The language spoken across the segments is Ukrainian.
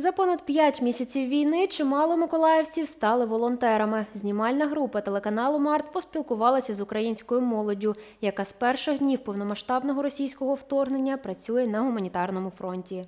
За понад п'ять місяців війни чимало миколаївців стали волонтерами. Знімальна група телеканалу Март поспілкувалася з українською молоддю, яка з перших днів повномасштабного російського вторгнення працює на гуманітарному фронті.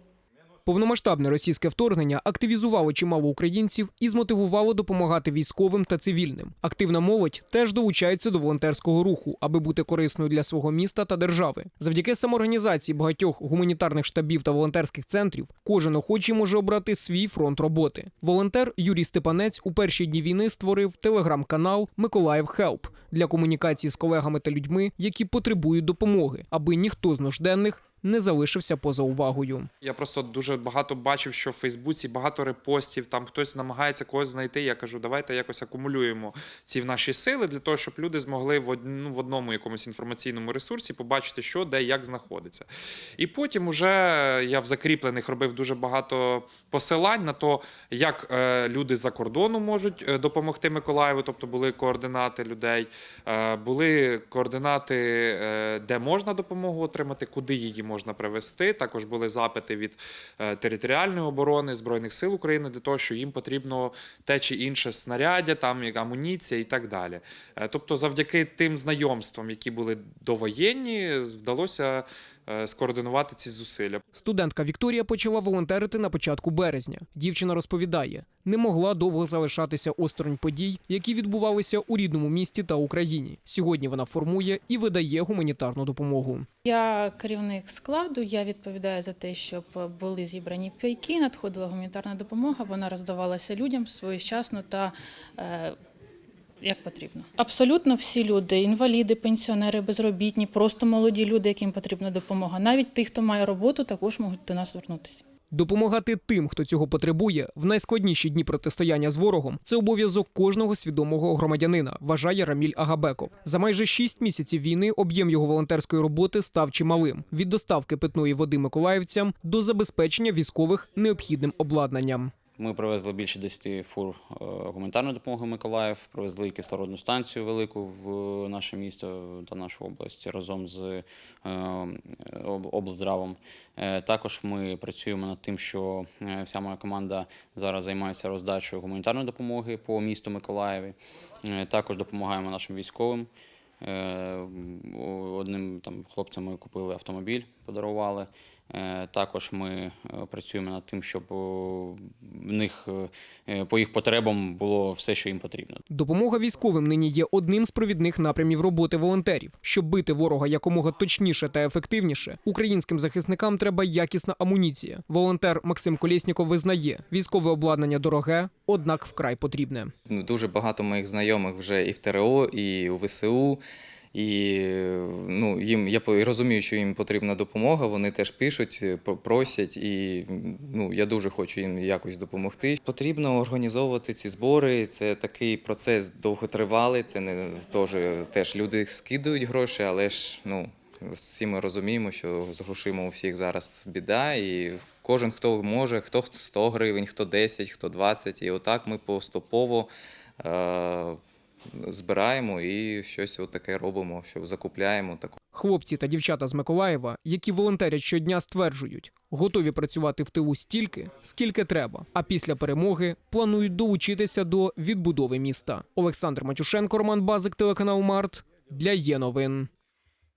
Повномасштабне російське вторгнення активізувало чимало українців і змотивувало допомагати військовим та цивільним. Активна молодь теж долучається до волонтерського руху, аби бути корисною для свого міста та держави. Завдяки самоорганізації багатьох гуманітарних штабів та волонтерських центрів кожен охочий може обрати свій фронт роботи. Волонтер Юрій Степанець у перші дні війни створив телеграм-канал Миколаїв Хелп для комунікації з колегами та людьми, які потребують допомоги, аби ніхто з нужденних не залишився поза увагою. Я просто дуже багато бачив, що в Фейсбуці багато репостів, там хтось намагається когось знайти. Я кажу, давайте якось акумулюємо ці наші сили для того, щоб люди змогли в, ну, в одному якомусь інформаційному ресурсі побачити, що де як знаходиться. І потім уже я в закріплених робив дуже багато посилань на то, як е, люди за кордону можуть е, допомогти Миколаєву, тобто були координати людей, е, були координати, е, де можна допомогу отримати, куди її можна привезти. Також були запити від е, територіальної оборони Збройних сил України для того, що їм потрібно те чи інше снаряддя, там амуніція і так далі. Е, Тобто, завдяки тим знайомствам, які були довоєнні, вдалося скоординувати ці зусилля. Студентка Вікторія почала волонтерити на початку березня. Дівчина розповідає, не могла довго залишатися осторонь подій, які відбувалися у рідному місті та Україні. Сьогодні вона формує і видає гуманітарну допомогу. Я керівник складу. Я відповідаю за те, щоб були зібрані пайки, надходила гуманітарна допомога. Вона роздавалася людям своєчасно та е, як потрібно. Абсолютно всі люди, інваліди, пенсіонери, безробітні, просто молоді люди, яким потрібна допомога. Навіть ті, хто має роботу, також можуть до нас звернутися. Допомагати тим, хто цього потребує, в найскладніші дні протистояння з ворогом це обов'язок кожного свідомого громадянина, вважає Раміль Агабеков. За майже шість місяців війни об'єм його волонтерської роботи став чималим від доставки питної води миколаївцям до забезпечення військових необхідним обладнанням. Ми привезли більше 10 фур е, гуманітарної допомоги Миколаїв, привезли кислородну станцію велику в наше місто та нашу область разом з е, облздравом. Е, Також ми працюємо над тим, що вся моя команда зараз займається роздачею гуманітарної допомоги по місту Миколаєві. Також допомагаємо нашим військовим. Одним там хлопцям ми купили автомобіль, подарували. Е, Також ми е, працюємо над тим, щоб в них е, по їх потребам було все, що їм потрібно. Допомога військовим нині є одним з провідних напрямів роботи волонтерів. Щоб бити ворога якомога точніше та ефективніше, українським захисникам треба якісна амуніція. Волонтер Максим Колєсніков визнає, військове обладнання дороге, однак вкрай потрібне. Ну, Дуже багато моїх знайомих вже і в ТРО, і у ВСУ. І ну, їм я розумію, що їм потрібна допомога. Вони теж пишуть, е, просять, і ну я дуже хочу їм якось допомогти. Потрібно організовувати ці збори. Це такий процес довготривалий. Це не теж, теж люди скидують гроші, але ж ну всі ми розуміємо, що з грошима у всіх зараз біда, і кожен хто може, хто 100 гривень, хто 10, хто 20. І отак ми поступово. Е- збираємо і щось отаке робимо, що закупляємо. Хлопці та дівчата з Миколаєва, які волонтерять щодня, стверджують, готові працювати в тилу стільки, скільки треба. А після перемоги планують долучитися до відбудови міста. Олександр Матюшенко, Роман Базик, телеканал Март для є новин.